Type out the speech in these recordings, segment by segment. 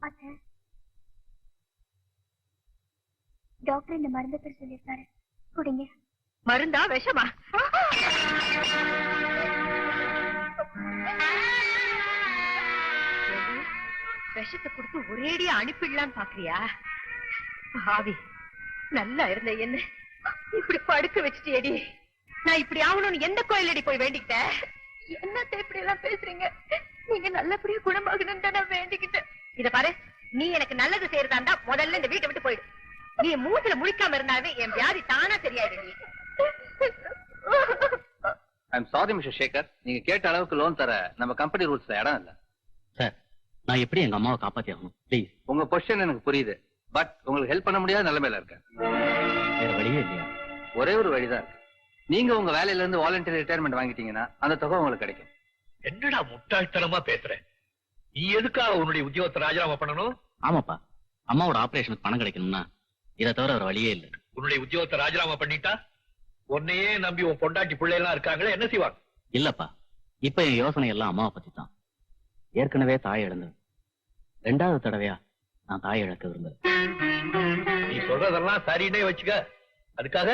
அத்தை டாக்டர் இந்த மருந்து பேர் சொல்லியிருக்காரு. குடிங்க. மருந்தா விஷமா? விஷத்தை கொடுத்து ஒரேடியா அனுப்பிடலாம் பாக்குறியா? ஆவி நல்லா இருந்த என்ன? இப்படி படுக்க வச்சுட்டேடி நான் இப்படி ஆகணும்னு எந்த கோயிலடி போய் வேண்டிக்கிட்டேன்? என்னத்த இப்படி எல்லாம் பேசுறீங்க? நீங்க நல்லபடியா குணமாகணும்னு தான் நான் வேண்டிக்கிட்டேன். இத பாரு நீ எனக்கு நல்லது செய்யறதா இருந்தா முதல்ல இந்த வீட்டை விட்டு போயிடு. நீ மூஞ்சில முழிக்காம இருந்தாவே என் வியாதி தானா சரியாயிடு நீ. ஐம் சாரி மிஸ்டர் சேகர் நீங்க கேட்ட அளவுக்கு லோன் தர நம்ம கம்பெனி ரூல்ஸ்ல இடம் இல்ல. சார் நான் எப்படி எங்க அம்மாவை காப்பாத்தி ஆகணும்? ப்ளீஸ் உங்க பொசிஷன் எனக்கு புரியுது. பட் உங்களுக்கு ஹெல்ப் பண்ண முடியாத நிலைமையில இருக்கேன் வேற வழியே இல்லையா? ஒரே ஒரு வழிதான் இருக்கு. நீங்க உங்க வேலையில இருந்து வாலண்டரி ரிட்டையர்மெண்ட் வாங்கிட்டீங்கன்னா அந்த தொகை உங்களுக்கு கிடைக்கும். என்னடா முட்டாள்தனமா பேசுற? நீ எதுக்காக உன்னுடைய உத்தியோகத்தை ராஜினாமா பண்ணணும்? ஆமாப்பா. அம்மாவோட ஆபரேஷனுக்கு பணம் கிடைக்கணும்னா இதை தவிர வேற வழியே இல்லை. உன்னுடைய உத்தியோகத்தை ராஜினாமா பண்ணிட்டா உன்னையே நம்பி உன் பொண்டாட்டி பிள்ளைலாம் இருக்காங்களே என்ன செய்வாங்க? இல்லப்பா. இப்ப என் யோசனை எல்லாம் அம்மாவை பத்தி தான் ஏற்கனவே தாய் இழந்தது. ரெண்டாவது தடவையா நான் தாய் இழக்க விரும்புறேன். நீ சொல்றதெல்லாம் சரின்னே வச்சுக்க. அதுக்காக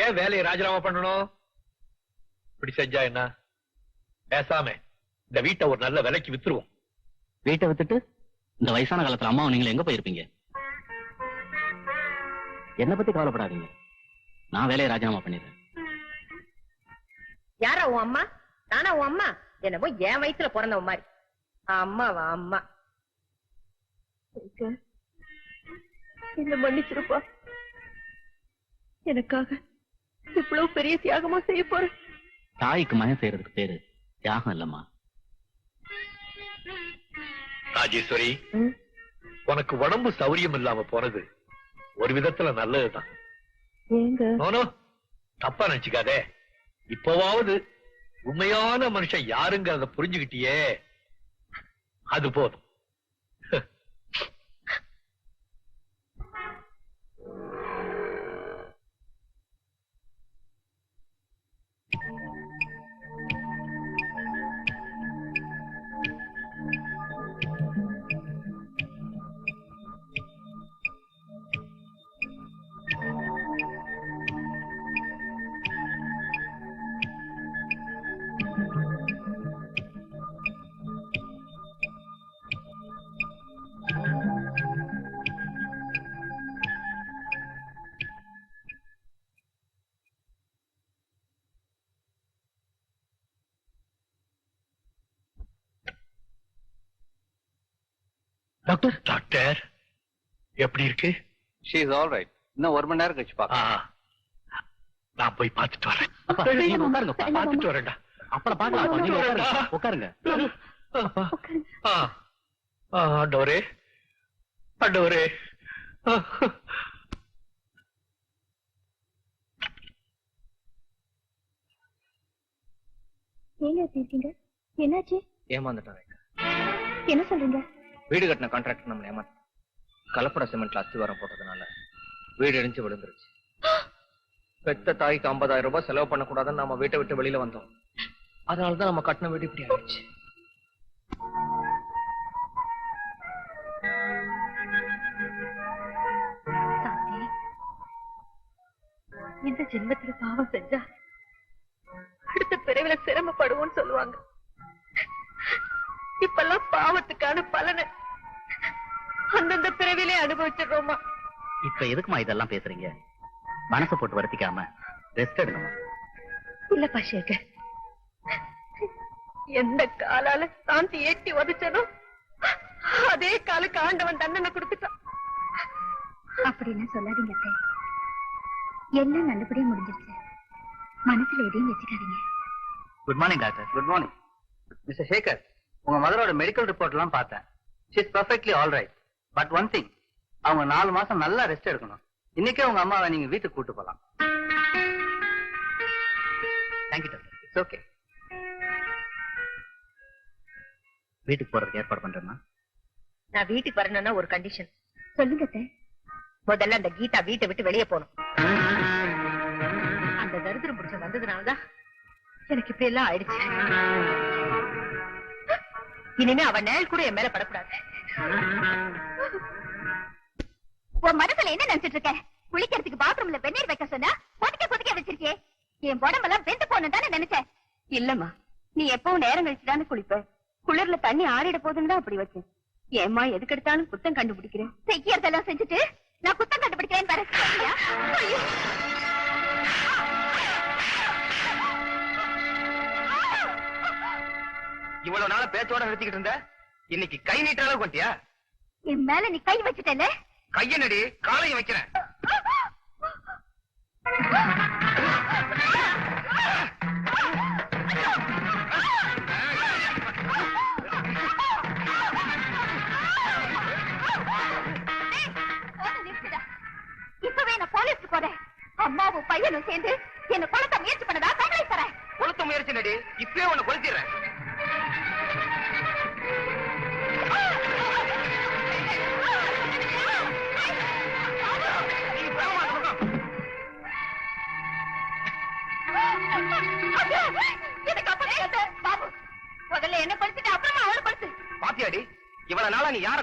ஏன் வேலையை ராஜினாமா பண்ணணும்? இப்படி செஞ்சா என்ன? பேசாம இந்த வீட்டை ஒரு நல்ல விலைக்கு வித்துருவோம். வீட்டை வித்துட்டு? இந்த வயசான காலத்துல அம்மாவை நீங்க எங்க போயிருப்பீங்க? என்ன பத்தி கவலைப்படாதீங்க. நான் வேலையை ராஜினாமா பண்ணிடுறேன். யாரா உன் அம்மா? நானா உன் அம்மா? என்னமோ என் வயித்துல பிறந்தவ மாதிரி. அம்மாவா அம்மா. என்ன மன்னிச்சிருப்பா? எனக்காக இவ்வளவு பெரிய தியாகமா செய்ய போற? தாய்க்கு மயம் செய்யறதுக்கு பேரு தியாகம் இல்லம்மா. ராஜேஸ்வரி உனக்கு உடம்பு சௌரியம் இல்லாம போனது ஒரு விதத்துல நல்லதுதான். தப்பா நினைச்சுக்காதே. இப்பவாவது உண்மையான மனுஷன் யாருங்கிறத புரிஞ்சுக்கிட்டியே அது போதும். டாக்டர்? டாக்டர்? எப்படி இருக்கு? ஷீ இஸ் ஆல் ரைட் இன்னும் ஒரு மணி நேரம் கழிச்சு பாக்கலாம் நான் போய் பார்த்துட்டு வரேன். பார்த்துட்டு வரேன்டா. அப்புறம் பாக்கலாம் நீங்க உட்காருங்க. உட்காருங்க. ஆ, ஆ, ஆண்டவரே. ஆண்டவரே. ஏங்க இருக்கீங்க? என்னாச்சு? ஏமாந்துட்டான். ரேகா. என்ன சொல்றீங்க? வீடு கட்டின கான்ட்ராக்டர் நம்ம ஏமாத்த கலப்பட சிமெண்ட்ல அஸ்திவாரம் போட்டதுனால வீடு இடிஞ்சு விழுந்துருச்சு. பெத்த தாய்க்கு 50000 ரூபாய் செலவு பண்ணக்கூடாதுன்னு நம்ம வீட்டை விட்டு வெளியில வந்தோம். அதனாலதான் நம்ம கட்டின வீடு இப்படி ஆயிடுச்சு. இந்த ஜென்மத்துல பாவம் செஞ்சா அடுத்த பிறவில சிரமப்படுவோம்னு சொல்லுவாங்க. இப்பெல்லாம் பாவத்துக்கான பலனை அந்தந்த பிறவிலே அனுபவிச்சிடுறோமா? இப்ப எதுக்குமா இதெல்லாம் பேசுறீங்க? மனசை போட்டு வருத்திக்காம ரெஸ்ட் எடுங்கம்மா. இல்லப்பா சேகர் எந்த காலால சாந்தி ஏட்டி உதச்சனோ அதே காலுக்கு ஆண்டவன் தண்டனை கொடுத்துட்டான். அப்படிலாம் சொல்லாதீங்க அத்தை. எல்லாம் நல்லபடியா முடிஞ்சிருச்சு. மனசுல எதையும் வச்சுக்காதீங்க. Good morning doctor good morning mister Sekar உங்க மதரோட மெடிக்கல் ரிப்போர்ட் எல்லாம் பார்த்தேன். She's perfectly all right but one thing அவங்க நாலு மாசம் நல்லா ரெஸ்ட் எடுக்கணும். இன்னைக்கே உங்க அம்மாவை நீங்க வீட்டுக்கு கூட்டு போலாம். தேங்க்யூ டாக்டர் இட்ஸ் ஓகே வீட்டுக்கு போறதுக்கு ஏற்பாடு பண்றேன்னா நான் வீட்டுக்கு வரணும்னா ஒரு கண்டிஷன் சொல்லுங்க சார் முதல்ல அந்த கீதா வீட்டை விட்டு வெளியே போகணும். அந்த தரித்திரம் பிடிச்ச வந்ததுனாலதான் எனக்கு இப்படி எல்லாம் ஆயிடுச்சு. இனிமே அவன் நேல் கூட என் மேல படக்கூடாது. உன் மனசுல என்ன நினைச்சிட்டு இருக்க? குளிக்கிறதுக்கு பாத்ரூம்ல வெந்நீர் வைக்க சொன்னா கொதிக்க கொதிக்க வச்சிருக்கே என் உடம்பெல்லாம் வெந்து போகணும் தானே நினைச்சேன் இல்லம்மா நீ எப்பவும் நேரம் கழிச்சு தானே குளிப்ப? குளிர்ல தண்ணி ஆறிட போதுன்னு தான் அப்படி வச்சேன். ஏம்மா எதுக்கு எடுத்தாலும் குத்தம் கண்டுபிடிக்கிறேன். செய்யறதெல்லாம் செஞ்சுட்டு நான் குத்தம் கண்டுபிடிக்கிறேன் இவ்வளவு நாள பேச்சோட நிறுத்திக்கிட்டு இருந்த? இன்னைக்கு கை நீட்ட அளவு கொண்டியா என் மேல நீ கை வச்சுட்டல கையனடி காலையும் வைக்கிறேன்.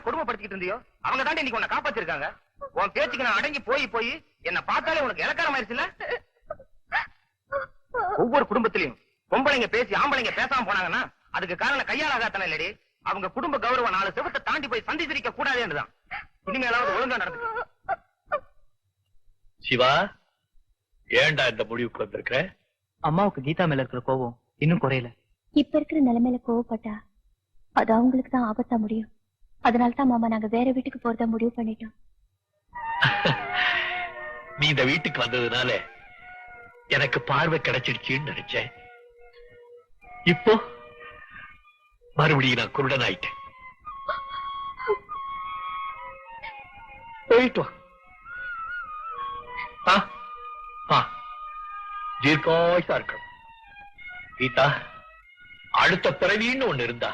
கொடுமைப்படுத்திக்கிட்டு இருந்தியோ? அவங்க தாண்டி இன்னைக்கு உன்னை காப்பாத்திருக்காங்க. உன் பேச்சுக்கு நான் அடங்கி போய் போய் என்ன பார்த்தாலே உனக்கு இலக்காரம் ஆயிடுச்சுல ஒவ்வொரு குடும்பத்திலையும் பொம்பளைங்க பேசி ஆம்பளைங்க பேசாம போனாங்கன்னா அதுக்கு காரணம் கையாளாகாத்தன இல்லடி. அவங்க குடும்ப கௌரவம் நாலு செவத்தை தாண்டி போய் சந்தி சிரிக்க கூடாதுன்னுதான் இனிமேலாவது ஒழுங்கா நடந்து சிவா ஏன்டா இந்த முடிவுக்கு வந்திருக்கிற? அம்மாவுக்கு கீதா மேல இருக்கிற கோவம் இன்னும் குறையல. இப்ப இருக்கிற நிலைமையில கோவப்பட்டா அது அவங்களுக்கு தான் ஆபத்தா முடியும். அதனால தான் மாமா நாங்க வேற வீட்டுக்கு போறதா முடிவு பண்ணிட்டோம். நீ இந்த வீட்டுக்கு வந்ததுனால எனக்கு பார்வை கிடைச்சிருச்சுன்னு நினைச்சேன். இப்போ மறுபடியும் நான் குருடன் ஆயிட்டேன். போயிட்டு வா. ஆ ஆ இருக்கணும். கீதா அடுத்த பிறவின்னு ஒண்ணு இருந்தா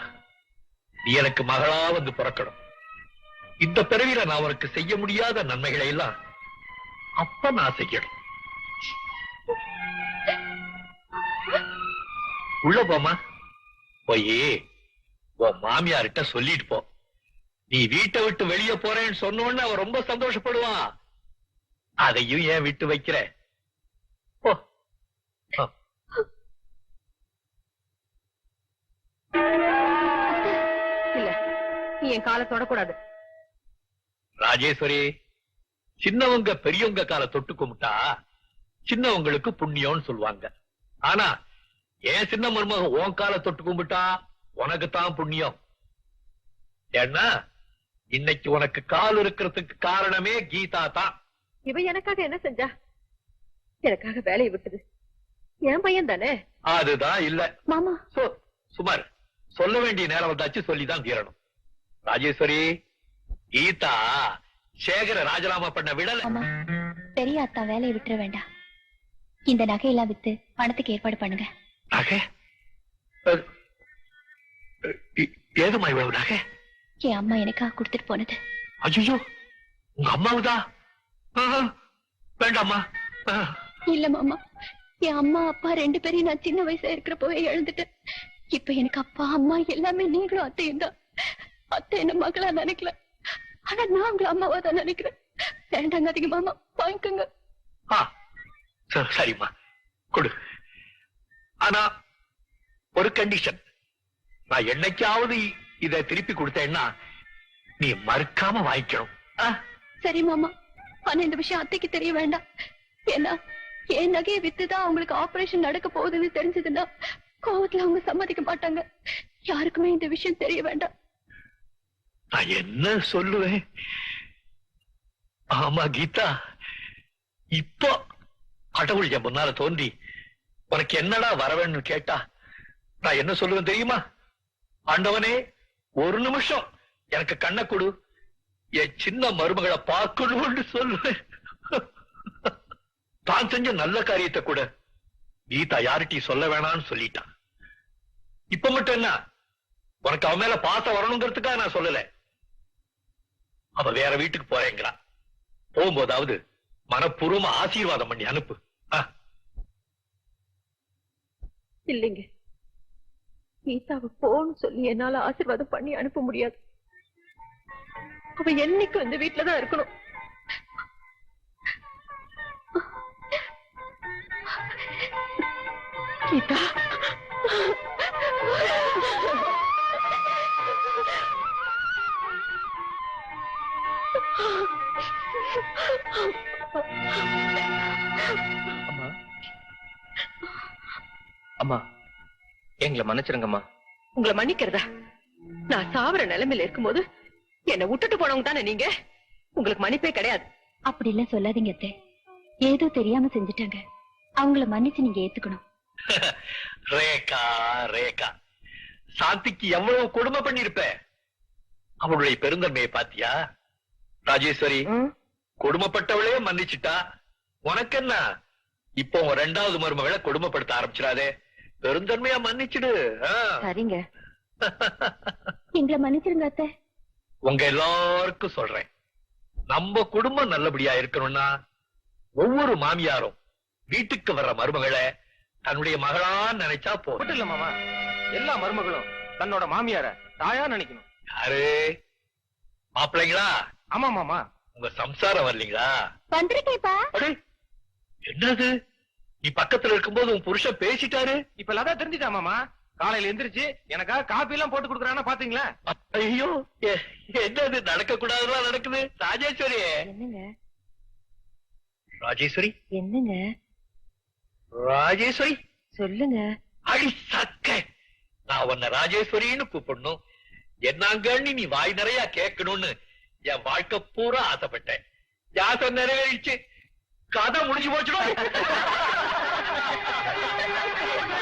நீ எனக்கு மகளா வந்து பிறக்கணும். இந்த பிறவியில நான் உனக்கு செய்ய முடியாத நன்மைகளை எல்லாம் அப்ப நான் செய்யணும். உள்ள போமா போயே உன் மாமியார்கிட்ட சொல்லிட்டு போ. நீ வீட்டை விட்டு வெளியே போறேன்னு சொன்னோன்னு அவன் ரொம்ப சந்தோஷப்படுவான். அதையும் ஏன் விட்டு வைக்கிற? போ. ஆ. நீ என் காலை தொடக்கூடாது. ராஜேஸ்வரி சின்னவங்க பெரியவங்க கால தொட்டு கும்பிட்டா சின்னவங்களுக்கு புண்ணியம்னு சொல்லுவாங்க. ஆனா ஏன் சின்ன மருமகன் உன் கால தொட்டு கும்பிட்டா உனக்கு தான் புண்ணியம். ஏன்னா இன்னைக்கு உனக்கு கால் இருக்கிறதுக்கு காரணமே கீதா தான். இவ எனக்காக என்ன செஞ்சா? எனக்காக வேலையை விட்டது. என் பையன் தானே? அதுதான் இல்ல. மாமா. சோ சுமார் சொல்ல வேண்டிய நேரம் வந்தாச்சு சொல்லிதான் தீரணும். ராஜேஸ்வரி கீதா சேகர ராஜராம பண்ண விடல. மாமா பெரிய அத்தா வேலையை விட்டுற வேண்டாம். இந்த நகையெல்லாம் வித்து பணத்துக்கு ஏற்பாடு பண்ணுங்க. நகை? ஏதும்மா இவ்வளவு நகை? என் அம்மா எனக்காக கொடுத்துட்டு போனது. ஐயோ உங்க அம்மாவுதா? ஆஹ், இல்ல மாமா என் அம்மா அப்பா ரெண்டு பேரையும் நான் சின்ன வயசா இருக்கிறப்பவே இழந்துட்டேன். இப்ப எனக்கு அப்பா அம்மா எல்லாமே நீங்களும் அத்தையும் தான். அத்தை என்ன மகளா நினைக்கல. ஆனா நான் உங்களை அம்மாவா தான் நினைக்கிறேன். வேண்டாங்க அதிக மாமா வாங்கிக்கோங்க. சரிம்மா. கொடு. ஆனா ஒரு கண்டிஷன் நான் என்னைக்காவது இத திருப்பி கொடுத்தேன்னா நீ மறுக்காம வாங்கிக்கணும்? சரி மாமா. ஆனா இந்த விஷயம் அத்தைக்கு தெரிய வேண்டாம். ஏன்னா என் நகையை வித்துதான் அவங்களுக்கு ஆபரேஷன் நடக்க போகுதுன்னு தெரிஞ்சதுன்னா கோவத்துல அவங்க சம்மதிக்க மாட்டாங்க. யாருக்குமே இந்த விஷயம் தெரிய வேண்டாம். நான் என்ன சொல்லுவேன்? ஆமா கீதா. இப்போ கடவுள் என் முன்னால தோன்றி உனக்கு என்னடா வரவேன்னு கேட்டா நான் என்ன சொல்லுவேன் தெரியுமா? ஆண்டவனே ஒரு நிமிஷம் எனக்கு கண்ண கொடு. என் சின்ன மருமகளை பார்க்கணும்னு சொல்லுவேன். தான் செஞ்ச நல்ல காரியத்தை கூட கீதா யார்கிட்டயும் சொல்ல வேணாம்னு சொல்லிட்டான். இப்ப மட்டும் என்ன? உனக்கு அவன் மேல பாசம் வரணுங்கிறதுக்காக நான் சொல்லல. அவ வேற வீட்டுக்கு போறேங்கிறா. போகும்போதாவது மனப்பூர்வமா ஆசீர்வாதம் பண்ணி அனுப்பு. இல்லைங்க. கீதாவை போன்னு சொல்லி என்னால ஆசீர்வாதம் பண்ணி அனுப்ப முடியாது. அவ என்னைக்கு இந்த வீட்டுலதான் இருக்கணும். கீதா. அம்மா. அம்மா எங்களை மன்னிச்சிருங்கம்மா. உங்களை மன்னிக்கிறதா? நான் சாவர நிலைமையில இருக்கும்போது என்னை விட்டுட்டு போனவங்க தானே நீங்க? உங்களுக்கு மன்னிப்பே கிடையாது. அப்படி எல்லாம் சொல்லாதீங்க அத்தை. ஏதோ தெரியாம செஞ்சுட்டாங்க. அவங்கள மன்னிச்சு நீங்க ஏத்துக்கணும். ரேகா ரேகா. சாந்திக்கு எவ்வளவு கொடுமை பண்ணிருப்ப அவளுடைய பெருந்தன்மையை பாத்தியா? ராஜேஸ்வரி கொடுமைப்பட்டவளே மன்னிச்சுட்டா? உனக்கு என்ன இப்போ உன் ரெண்டாவது மருமகளை கொடுமைப்படுத்த ஆரம்பிச்சிடாதே. பெருந்தன்மையா மன்னிச்சிடு. சரிங்க. எங்களை மன்னிச்சிருங்க அத்தை. உங்க எல்லாருக்கும் சொல்றேன். நம்ம குடும்பம் நல்லபடியா இருக்கணும்னா ஒவ்வொரு மாமியாரும் வீட்டுக்கு வர்ற மருமகளை தன்னுடைய மகளா நினைச்சா போதும். இல்ல மாமா. எல்லா மருமகளும் தன்னோட மாமியார தாயா நினைக்கணும். யாரு? மாப்பிள்ளைங்களா? ஆமா மாமா உங்க சம்சாரம் வரலீங்களா? வந்திருக்கேப்பா. என்னது? நீ பக்கத்துல இருக்கும்போது உன் புருஷன் பேசிட்டாரு? இப்ப லதா தெரிஞ்சுட்டா மாமா காலையில எந்திரிச்சு எனக்காக காபி எல்லாம் போட்டு கொடுக்குறானா பாத்தீங்களா? ஐயோ என்னது? நடக்க கூடாதுலாம் நடக்குது. ராஜேஸ்வரி என்னங்க? ராஜேஸ்வரி? என்னங்க? ராஜேஸ்வரி? சொல்லுங்க. அடி சக்க. நான் உன்னை ராஜேஸ்வரின்னு கூப்பிடணும். என்னங்கன்னு நீ வாய் நிறைய கேட்கணும்னு. என் வாழ்க்கை பூரா ஆசைப்பட்டேன். யாசம் நிறைவேறிச்சு. கதை முடிஞ்சு போச்சுடும்